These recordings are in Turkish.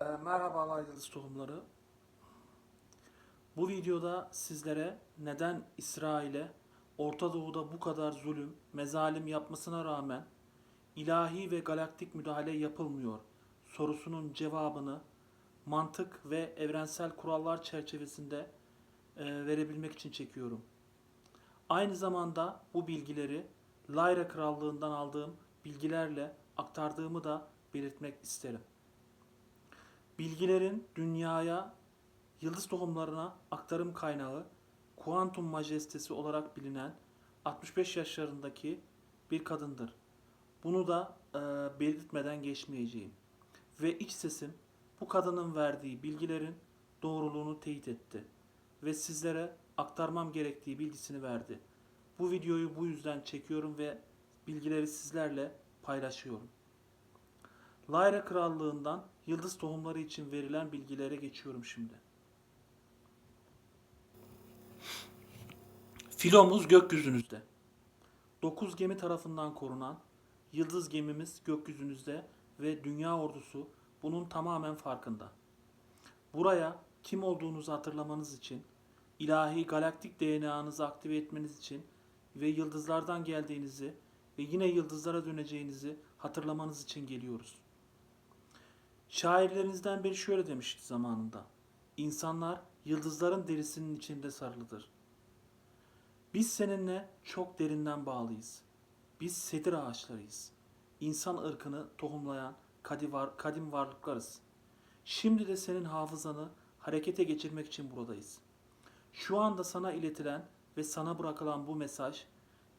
E, merhabalar Yıldız Tohumları. Bu videoda sizlere neden İsrail'e Orta Doğu'da bu kadar zulüm, mezalim yapmasına rağmen ilahi ve galaktik müdahale yapılmıyor sorusunun cevabını mantık ve evrensel kurallar çerçevesinde e, verebilmek için çekiyorum. Aynı zamanda bu bilgileri Lyra Krallığından aldığım bilgilerle aktardığımı da belirtmek isterim. Bilgilerin dünyaya, yıldız tohumlarına aktarım kaynağı kuantum majestesi olarak bilinen 65 yaşlarındaki bir kadındır. Bunu da e, belirtmeden geçmeyeceğim. Ve iç sesim bu kadının verdiği bilgilerin doğruluğunu teyit etti ve sizlere aktarmam gerektiği bilgisini verdi. Bu videoyu bu yüzden çekiyorum ve bilgileri sizlerle paylaşıyorum. Lyra Krallığından yıldız tohumları için verilen bilgilere geçiyorum şimdi. Filomuz gökyüzünüzde. Dokuz gemi tarafından korunan yıldız gemimiz gökyüzünüzde ve dünya ordusu bunun tamamen farkında. Buraya kim olduğunuzu hatırlamanız için, ilahi galaktik DNA'nızı aktive etmeniz için ve yıldızlardan geldiğinizi ve yine yıldızlara döneceğinizi hatırlamanız için geliyoruz. Şairlerinizden biri şöyle demişti zamanında. İnsanlar yıldızların derisinin içinde sarılıdır. Biz seninle çok derinden bağlıyız. Biz sedir ağaçlarıyız. İnsan ırkını tohumlayan kadim, var, kadim varlıklarız. Şimdi de senin hafızanı harekete geçirmek için buradayız. Şu anda sana iletilen ve sana bırakılan bu mesaj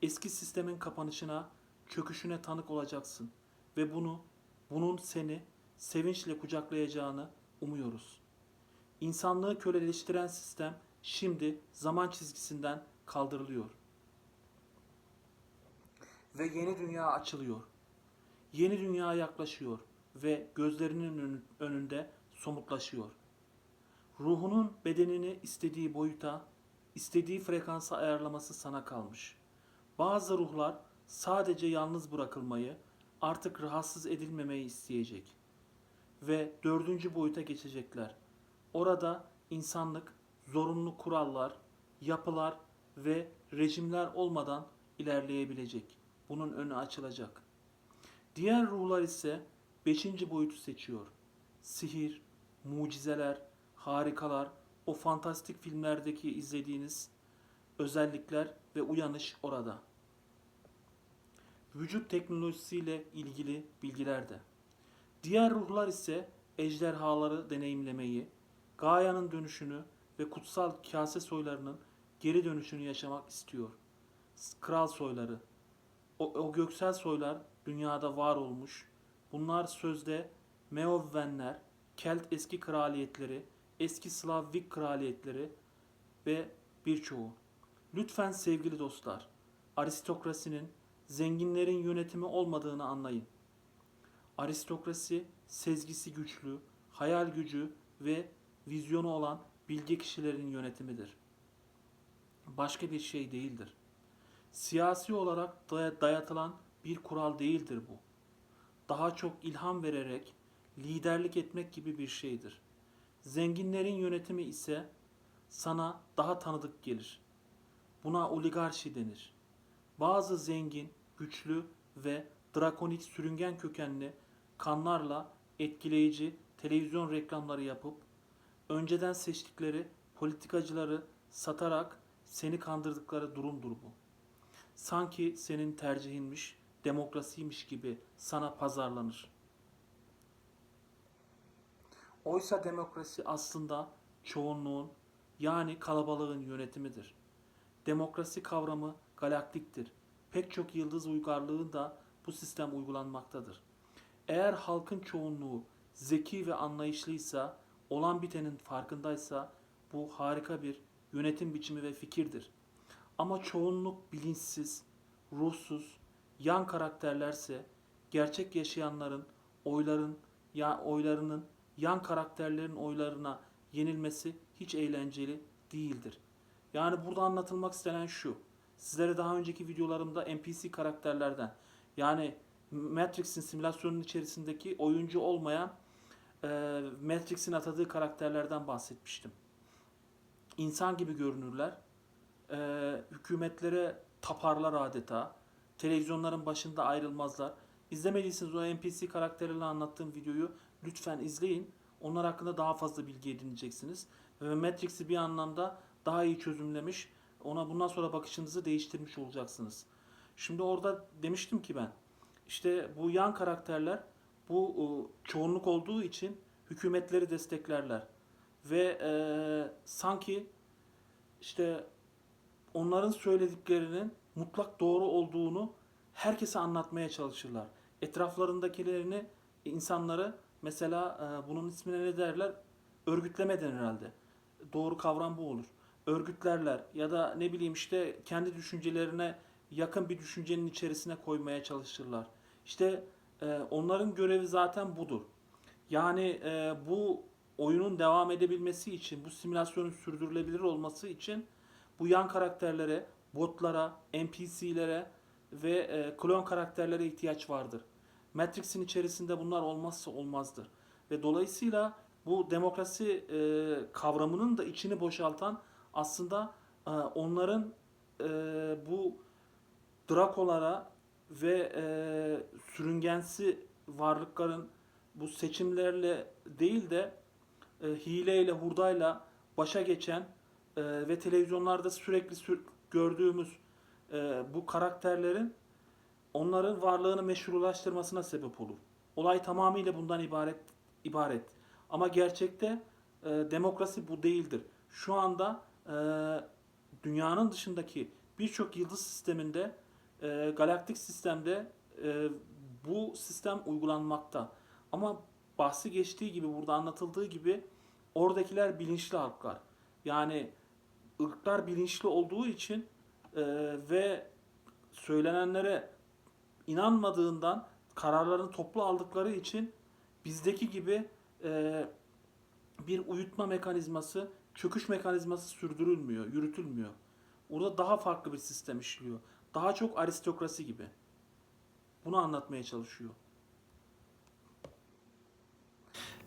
eski sistemin kapanışına, çöküşüne tanık olacaksın ve bunu bunun seni sevinçle kucaklayacağını umuyoruz. İnsanlığı köleleştiren sistem şimdi zaman çizgisinden kaldırılıyor. Ve yeni dünya açılıyor. Yeni dünya yaklaşıyor ve gözlerinin önü- önünde somutlaşıyor. Ruhunun bedenini istediği boyuta, istediği frekansa ayarlaması sana kalmış. Bazı ruhlar sadece yalnız bırakılmayı, artık rahatsız edilmemeyi isteyecek ve dördüncü boyuta geçecekler. Orada insanlık zorunlu kurallar, yapılar ve rejimler olmadan ilerleyebilecek. Bunun önü açılacak. Diğer ruhlar ise beşinci boyutu seçiyor. Sihir, mucizeler, harikalar, o fantastik filmlerdeki izlediğiniz özellikler ve uyanış orada. Vücut teknolojisiyle ilgili bilgiler de. Diğer ruhlar ise ejderhaları deneyimlemeyi, Gaia'nın dönüşünü ve kutsal kase soylarının geri dönüşünü yaşamak istiyor. Kral soyları. O, o göksel soylar dünyada var olmuş. Bunlar sözde Meovvenler, Kelt eski kraliyetleri, eski Slavik kraliyetleri ve birçoğu. Lütfen sevgili dostlar, aristokrasinin zenginlerin yönetimi olmadığını anlayın. Aristokrasi sezgisi güçlü, hayal gücü ve vizyonu olan bilge kişilerin yönetimidir. Başka bir şey değildir. Siyasi olarak day- dayatılan bir kural değildir bu. Daha çok ilham vererek liderlik etmek gibi bir şeydir. Zenginlerin yönetimi ise sana daha tanıdık gelir. Buna oligarşi denir. Bazı zengin, güçlü ve drakonik sürüngen kökenli kanlarla etkileyici televizyon reklamları yapıp önceden seçtikleri politikacıları satarak seni kandırdıkları durumdur bu. Sanki senin tercihinmiş, demokrasiymiş gibi sana pazarlanır. Oysa demokrasi aslında çoğunluğun yani kalabalığın yönetimidir. Demokrasi kavramı galaktiktir. Pek çok yıldız uygarlığında bu sistem uygulanmaktadır. Eğer halkın çoğunluğu zeki ve anlayışlıysa, olan bitenin farkındaysa bu harika bir yönetim biçimi ve fikirdir. Ama çoğunluk bilinçsiz, ruhsuz, yan karakterlerse gerçek yaşayanların oyların ya oylarının yan karakterlerin oylarına yenilmesi hiç eğlenceli değildir. Yani burada anlatılmak istenen şu. Sizlere daha önceki videolarımda NPC karakterlerden yani Matrix'in simülasyonun içerisindeki oyuncu olmayan e, Matrix'in atadığı karakterlerden bahsetmiştim. İnsan gibi görünürler. E, hükümetlere taparlar adeta. Televizyonların başında ayrılmazlar. İzlemediyseniz o NPC karakteriyle anlattığım videoyu lütfen izleyin. Onlar hakkında daha fazla bilgi edineceksiniz. Ve Matrix'i bir anlamda daha iyi çözümlemiş. Ona bundan sonra bakışınızı değiştirmiş olacaksınız. Şimdi orada demiştim ki ben işte bu yan karakterler bu e, çoğunluk olduğu için hükümetleri desteklerler. Ve e, sanki işte onların söylediklerinin mutlak doğru olduğunu herkese anlatmaya çalışırlar. Etraflarındakilerini, insanları mesela e, bunun ismine ne derler? Örgütlemeden herhalde. Doğru kavram bu olur. Örgütlerler ya da ne bileyim işte kendi düşüncelerine yakın bir düşüncenin içerisine koymaya çalışırlar. İşte e, onların görevi zaten budur. Yani e, bu oyunun devam edebilmesi için, bu simülasyonun sürdürülebilir olması için bu yan karakterlere, botlara, NPC'lere ve e, klon karakterlere ihtiyaç vardır. Matrix'in içerisinde bunlar olmazsa olmazdır. Ve dolayısıyla bu demokrasi e, kavramının da içini boşaltan aslında e, onların e, bu Drakolara ve e, sürüngensi varlıkların bu seçimlerle değil de e, hileyle, hurdayla başa geçen e, ve televizyonlarda sürekli sür- gördüğümüz e, bu karakterlerin onların varlığını meşrulaştırmasına sebep olur. Olay tamamıyla bundan ibaret ibaret. Ama gerçekte e, demokrasi bu değildir. Şu anda e, dünyanın dışındaki birçok yıldız sisteminde, e, galaktik sistemde e, bu sistem uygulanmakta. Ama bahsi geçtiği gibi, burada anlatıldığı gibi oradakiler bilinçli halklar. Yani ırklar bilinçli olduğu için e, ve söylenenlere inanmadığından kararlarını toplu aldıkları için bizdeki gibi e, bir uyutma mekanizması, çöküş mekanizması sürdürülmüyor, yürütülmüyor. Orada daha farklı bir sistem işliyor. Daha çok aristokrasi gibi. Bunu anlatmaya çalışıyor.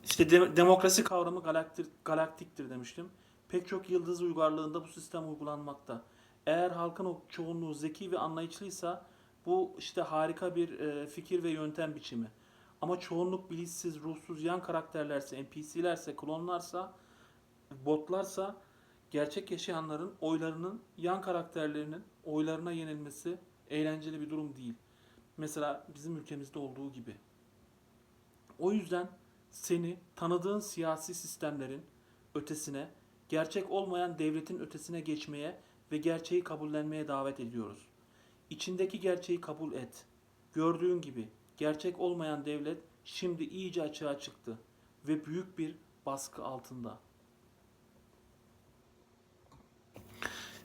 İşte de- demokrasi kavramı galaktik, galaktiktir demiştim. Pek çok yıldız uygarlığında bu sistem uygulanmakta. Eğer halkın o çoğunluğu zeki ve anlayışlıysa bu işte harika bir e, fikir ve yöntem biçimi. Ama çoğunluk bilinçsiz, ruhsuz yan karakterlerse, NPC'lerse, klonlarsa, botlarsa gerçek yaşayanların oylarının yan karakterlerinin oylarına yenilmesi eğlenceli bir durum değil. Mesela bizim ülkemizde olduğu gibi. O yüzden seni tanıdığın siyasi sistemlerin ötesine, gerçek olmayan devletin ötesine geçmeye ve gerçeği kabullenmeye davet ediyoruz. İçindeki gerçeği kabul et. Gördüğün gibi gerçek olmayan devlet şimdi iyice açığa çıktı ve büyük bir baskı altında.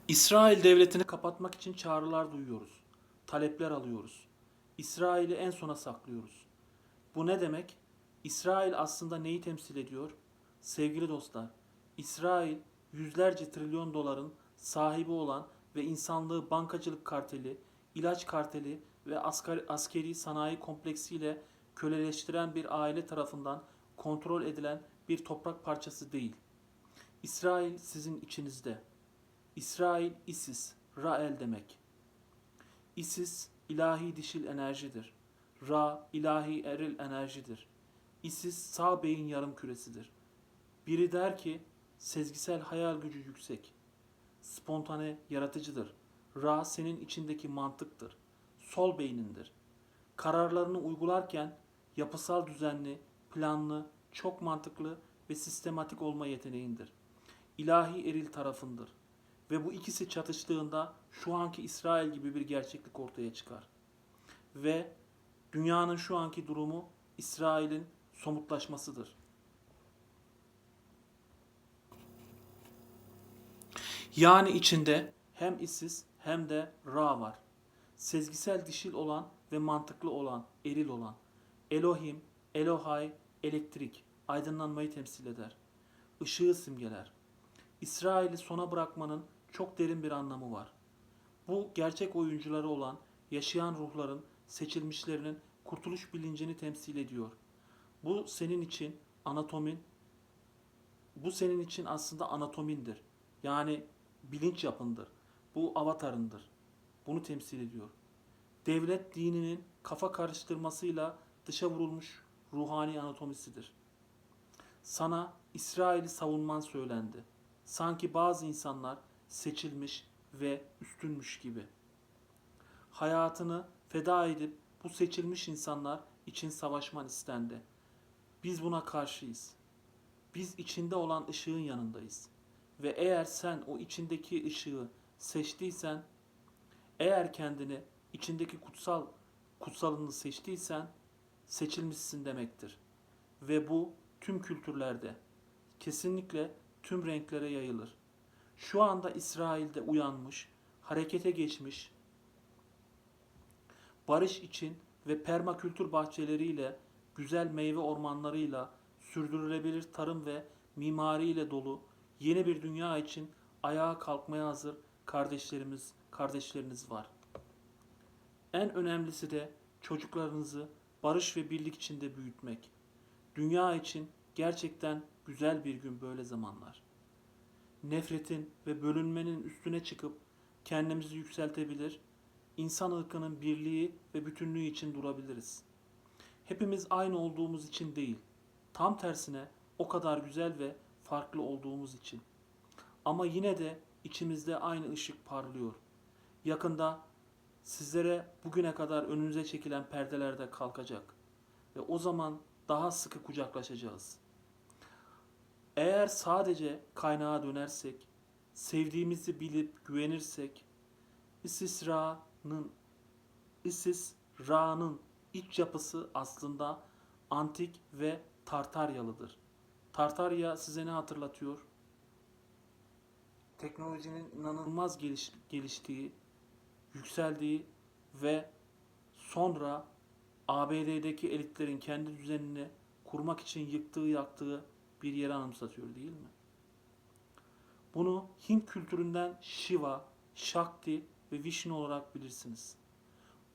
İsrail devletini kapatmak için çağrılar duyuyoruz. Talepler alıyoruz. İsrail'i en sona saklıyoruz. Bu ne demek? İsrail aslında neyi temsil ediyor? Sevgili dostlar, İsrail yüzlerce trilyon doların sahibi olan ve insanlığı bankacılık karteli, ilaç karteli ve asgari, askeri sanayi kompleksiyle köleleştiren bir aile tarafından kontrol edilen bir toprak parçası değil. İsrail sizin içinizde. İsrail Isis, Rael demek. Isis ilahi dişil enerjidir. Ra ilahi eril enerjidir. Isis sağ beyin yarım küresidir. Biri der ki sezgisel hayal gücü yüksek. Spontane yaratıcıdır. Ra senin içindeki mantıktır. Sol beynindir. Kararlarını uygularken yapısal düzenli, planlı, çok mantıklı ve sistematik olma yeteneğindir. İlahi eril tarafındır. Ve bu ikisi çatıştığında şu anki İsrail gibi bir gerçeklik ortaya çıkar. Ve dünyanın şu anki durumu İsrail'in somutlaşmasıdır. Yani içinde hem Isis hem de Ra var. Sezgisel dişil olan ve mantıklı olan, eril olan. Elohim, Elohay, elektrik, aydınlanmayı temsil eder. Işığı simgeler. İsrail'i sona bırakmanın çok derin bir anlamı var. Bu gerçek oyuncuları olan yaşayan ruhların, seçilmişlerinin kurtuluş bilincini temsil ediyor. Bu senin için anatomin bu senin için aslında anatomindir. Yani bilinç yapındır. Bu avatarındır. Bunu temsil ediyor. Devlet dininin kafa karıştırmasıyla dışa vurulmuş ruhani anatomisidir. Sana İsrail'i savunman söylendi. Sanki bazı insanlar seçilmiş ve üstünmüş gibi. Hayatını feda edip bu seçilmiş insanlar için savaşman istendi. Biz buna karşıyız. Biz içinde olan ışığın yanındayız. Ve eğer sen o içindeki ışığı seçtiysen, eğer kendini içindeki kutsal kutsalını seçtiysen seçilmişsin demektir. Ve bu tüm kültürlerde kesinlikle tüm renklere yayılır. Şu anda İsrail'de uyanmış, harekete geçmiş, barış için ve permakültür bahçeleriyle, güzel meyve ormanlarıyla, sürdürülebilir tarım ve mimariyle dolu yeni bir dünya için ayağa kalkmaya hazır kardeşlerimiz, kardeşleriniz var. En önemlisi de çocuklarınızı barış ve birlik içinde büyütmek. Dünya için gerçekten güzel bir gün böyle zamanlar. Nefretin ve bölünmenin üstüne çıkıp kendimizi yükseltebilir, insan ırkının birliği ve bütünlüğü için durabiliriz. Hepimiz aynı olduğumuz için değil, tam tersine o kadar güzel ve farklı olduğumuz için. Ama yine de içimizde aynı ışık parlıyor. Yakında sizlere bugüne kadar önünüze çekilen perdeler de kalkacak ve o zaman daha sıkı kucaklaşacağız. Eğer sadece kaynağa dönersek, sevdiğimizi bilip güvenirsek, Isis Ra'nın Isis Ra'nın iç yapısı aslında antik ve Tartaryalıdır. Tartarya size ne hatırlatıyor? Teknolojinin inanılmaz geliş, geliştiği, yükseldiği ve sonra ABD'deki elitlerin kendi düzenini kurmak için yıktığı yaktığı bir yeri anımsatıyor değil mi? Bunu Hint kültüründen Shiva, Shakti ve Vishnu olarak bilirsiniz.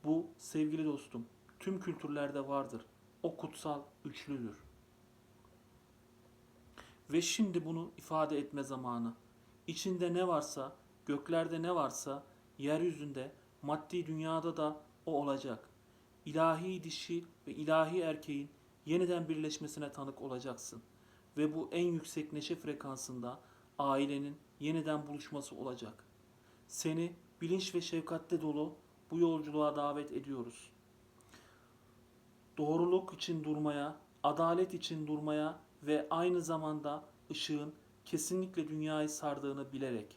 Bu sevgili dostum tüm kültürlerde vardır. O kutsal üçlüdür. Ve şimdi bunu ifade etme zamanı. İçinde ne varsa, göklerde ne varsa, yeryüzünde, maddi dünyada da o olacak. İlahi dişi ve ilahi erkeğin yeniden birleşmesine tanık olacaksın. Ve bu en yüksek neşe frekansında ailenin yeniden buluşması olacak. Seni bilinç ve şefkatte dolu bu yolculuğa davet ediyoruz. Doğruluk için durmaya, adalet için durmaya ve aynı zamanda ışığın kesinlikle dünyayı sardığını bilerek.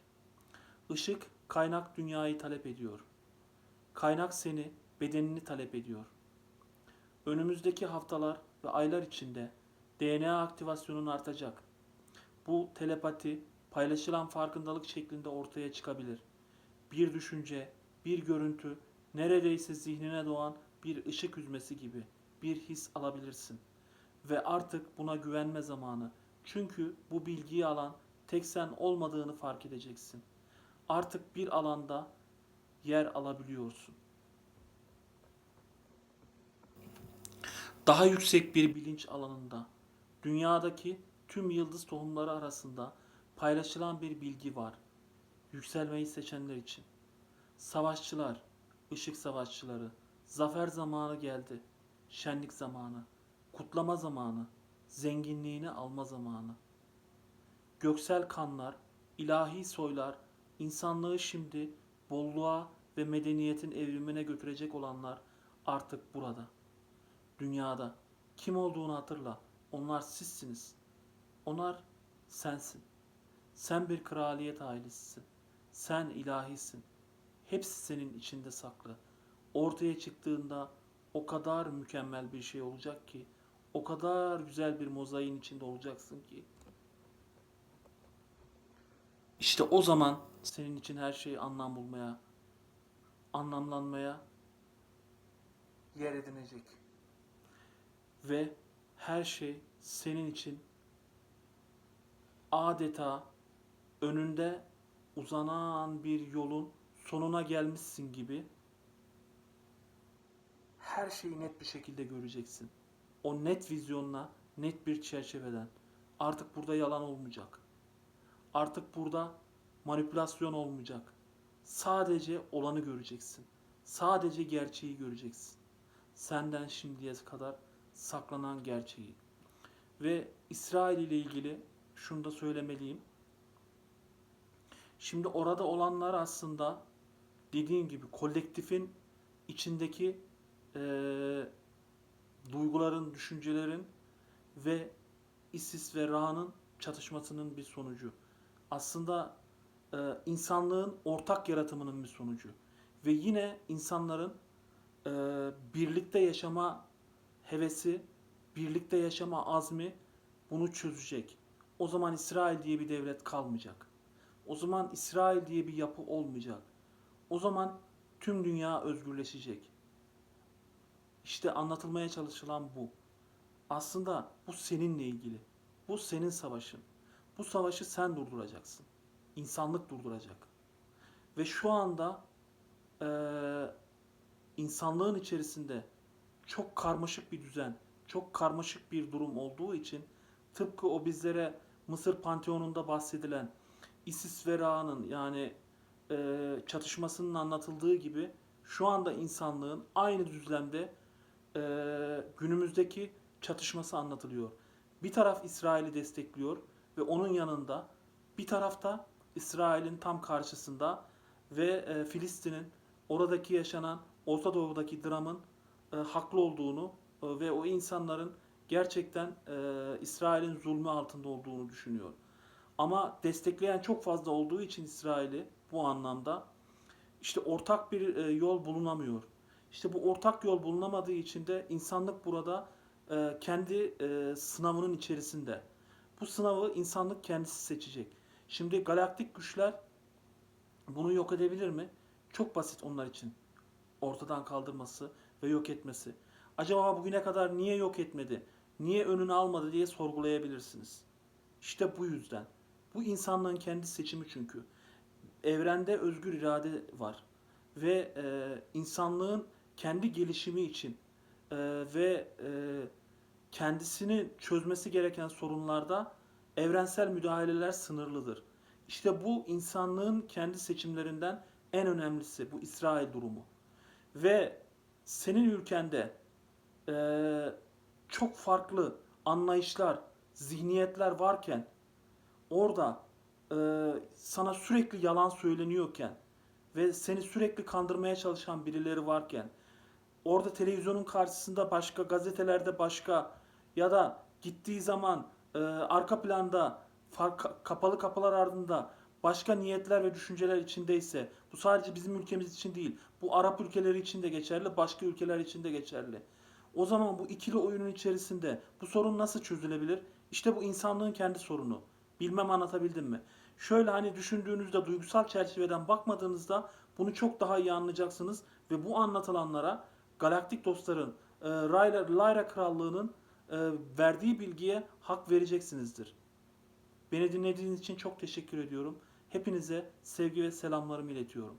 Işık kaynak dünyayı talep ediyor. Kaynak seni, bedenini talep ediyor. Önümüzdeki haftalar ve aylar içinde DNA aktivasyonun artacak. Bu telepati paylaşılan farkındalık şeklinde ortaya çıkabilir. Bir düşünce, bir görüntü, neredeyse zihnine doğan bir ışık hüzmesi gibi bir his alabilirsin. Ve artık buna güvenme zamanı. Çünkü bu bilgiyi alan tek sen olmadığını fark edeceksin. Artık bir alanda yer alabiliyorsun. Daha yüksek bir bilinç alanında dünyadaki tüm yıldız tohumları arasında paylaşılan bir bilgi var. Yükselmeyi seçenler için. Savaşçılar, ışık savaşçıları, zafer zamanı geldi. Şenlik zamanı, kutlama zamanı, zenginliğini alma zamanı. Göksel kanlar, ilahi soylar, insanlığı şimdi bolluğa ve medeniyetin evrimine götürecek olanlar artık burada. Dünyada. Kim olduğunu hatırla. Onlar sizsiniz. Onlar sensin. Sen bir kraliyet ailesisin. Sen ilahisin. Hepsi senin içinde saklı. Ortaya çıktığında o kadar mükemmel bir şey olacak ki, o kadar güzel bir mozaiğin içinde olacaksın ki. İşte o zaman senin için her şey anlam bulmaya, anlamlanmaya yer edinecek. Ve her şey senin için adeta önünde uzanan bir yolun sonuna gelmişsin gibi her şeyi net bir şekilde göreceksin. O net vizyonla net bir çerçeveden. Artık burada yalan olmayacak. Artık burada manipülasyon olmayacak. Sadece olanı göreceksin. Sadece gerçeği göreceksin. Senden şimdiye kadar saklanan gerçeği. Ve İsrail ile ilgili şunu da söylemeliyim. Şimdi orada olanlar aslında dediğim gibi kolektifin içindeki eee, duyguların, düşüncelerin ve ISIS ve Ra'nın çatışmasının bir sonucu. Aslında eee, insanlığın ortak yaratımının bir sonucu. Ve yine insanların eee, birlikte yaşama hevesi, birlikte yaşama azmi bunu çözecek. O zaman İsrail diye bir devlet kalmayacak. O zaman İsrail diye bir yapı olmayacak. O zaman tüm dünya özgürleşecek. İşte anlatılmaya çalışılan bu. Aslında bu seninle ilgili. Bu senin savaşın. Bu savaşı sen durduracaksın. İnsanlık durduracak. Ve şu anda eee, insanlığın içerisinde çok karmaşık bir düzen, çok karmaşık bir durum olduğu için tıpkı o bizlere Mısır Panteonu'nda bahsedilen ISIS ve Ra'nın yani e, çatışmasının anlatıldığı gibi şu anda insanlığın aynı düzlemde e, günümüzdeki çatışması anlatılıyor. Bir taraf İsrail'i destekliyor ve onun yanında bir tarafta İsrail'in tam karşısında ve e, Filistin'in oradaki yaşanan Orta Doğu'daki dramın e, haklı olduğunu e, ve o insanların gerçekten e, İsrail'in zulmü altında olduğunu düşünüyor. Ama destekleyen çok fazla olduğu için İsrail'i bu anlamda işte ortak bir e, yol bulunamıyor. İşte bu ortak yol bulunamadığı için de insanlık burada e, kendi e, sınavının içerisinde. Bu sınavı insanlık kendisi seçecek. Şimdi galaktik güçler bunu yok edebilir mi? Çok basit onlar için. Ortadan kaldırması ve yok etmesi. Acaba bugüne kadar niye yok etmedi? Niye önünü almadı diye sorgulayabilirsiniz. İşte bu yüzden. Bu insanlığın kendi seçimi çünkü. Evrende özgür irade var. Ve e, insanlığın kendi gelişimi için e, ve e, kendisini çözmesi gereken sorunlarda evrensel müdahaleler sınırlıdır. İşte bu insanlığın kendi seçimlerinden en önemlisi bu İsrail durumu. Ve senin ülkende e, çok farklı anlayışlar, zihniyetler varken orada e, sana sürekli yalan söyleniyorken ve seni sürekli kandırmaya çalışan birileri varken orada televizyonun karşısında başka, gazetelerde başka ya da gittiği zaman e, arka planda fark, kapalı kapılar ardında başka niyetler ve düşünceler içindeyse bu sadece bizim ülkemiz için değil bu Arap ülkeleri için de geçerli başka ülkeler için de geçerli. O zaman bu ikili oyunun içerisinde bu sorun nasıl çözülebilir? İşte bu insanlığın kendi sorunu. Bilmem anlatabildim mi? Şöyle hani düşündüğünüzde duygusal çerçeveden bakmadığınızda bunu çok daha iyi anlayacaksınız ve bu anlatılanlara galaktik dostların e, Lyra, Lyra Krallığı'nın e, verdiği bilgiye hak vereceksinizdir. Beni dinlediğiniz için çok teşekkür ediyorum. Hepinize sevgi ve selamlarımı iletiyorum.